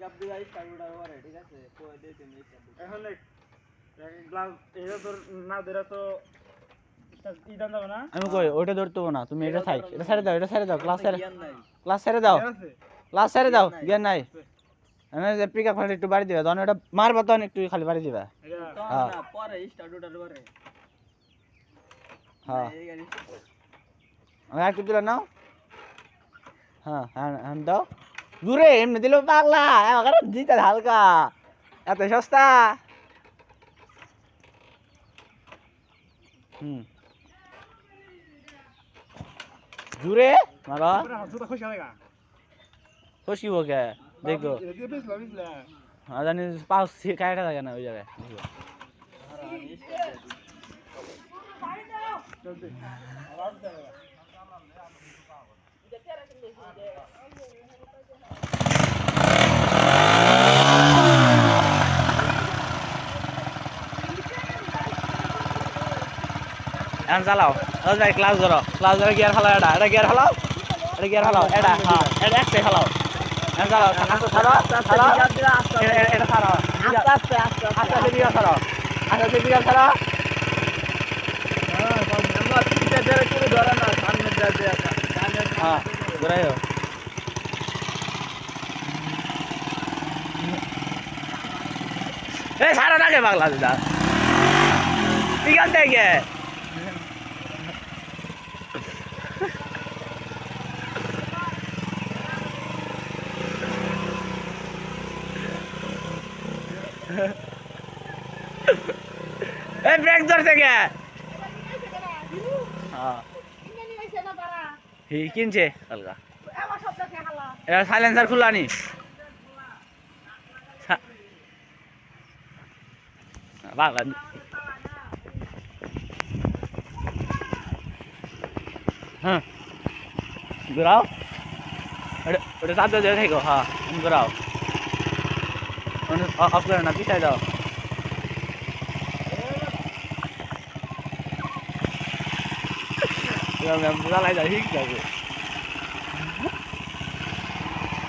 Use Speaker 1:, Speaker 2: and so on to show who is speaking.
Speaker 1: Pickup দিবা start উঠার পরে ঠিক আছে? কই দে তুমি স্টার্ট
Speaker 2: এখন গ্লাস এটা তোর না ধরে তো ইদান যাবে না।
Speaker 3: আমি কই ওইটা ধরতে না তুমি এটা এটা ছেড়ে দাও এটা ছেড়ে দাও ক্লাস ছেড়ে ক্লাস ছেড়ে দাও। ক্লাস ছেড়ে দাও জ্ঞান নাই। আমি যে পিক আপ একটু বাড়ি দিবা তখন ওটা মারবা তখন একটু খালি বাড়ি দিবা। হ্যাঁ।
Speaker 1: না পরে স্টার্ট উঠার পরে।
Speaker 3: হ্যাঁ। একটু দিলে নাও? হ্যাঁ হ্যাঁ হ্যাঁ দাও। দূরে, এমনি দিল পাগলা আমার দিতে হালকা। এত সস্তা? হুম। জুড়ে মারা।
Speaker 2: খুশি লাগা
Speaker 3: খুশি কে? দেখো।
Speaker 2: লা
Speaker 3: জানি, পাও কায়টা থাকে না, ওই জায়গায় দেখো।
Speaker 1: আর আমি স্টার্ট দিই
Speaker 2: চলতে
Speaker 3: এখন চালাও রোজ ভাই ক্লাস ধরো ক্লাস ধরে গিয়ার ফেলাও এটা এটা গিয়ার ফেলাও এটা গিয়ার ফেলাও এটা হ্যাঁ এটা একটাই ফেলাও এখন চালাও আস্তে ছাড়ো ছাড়ো এটা- ছাড়ো
Speaker 1: আস্তে আস্তে আস্তে
Speaker 3: আস্তে আস্তে গিয়ার ছাড়ো আস্তে আস্তে গিয়ার ছাড়ো
Speaker 1: ধরে না সামনে
Speaker 3: হ্যাঁ ঘুরাইও। এই ছাড়ো না কে পাগলা দিদা। ঠিক আছে কে এই ব্রেক ধরছে কে হ্যাঁ। হি কিনছে? কালকা এটা সাইলেন্সার খোলা নি? বাগলা হ্যাঁ। ঘুরাও। ওটা চাপ দিয়ে দেখো হ্যাঁ। ঘুরাও। অফ করে না পিছাই দাও চালাই যাও ঠিক আছে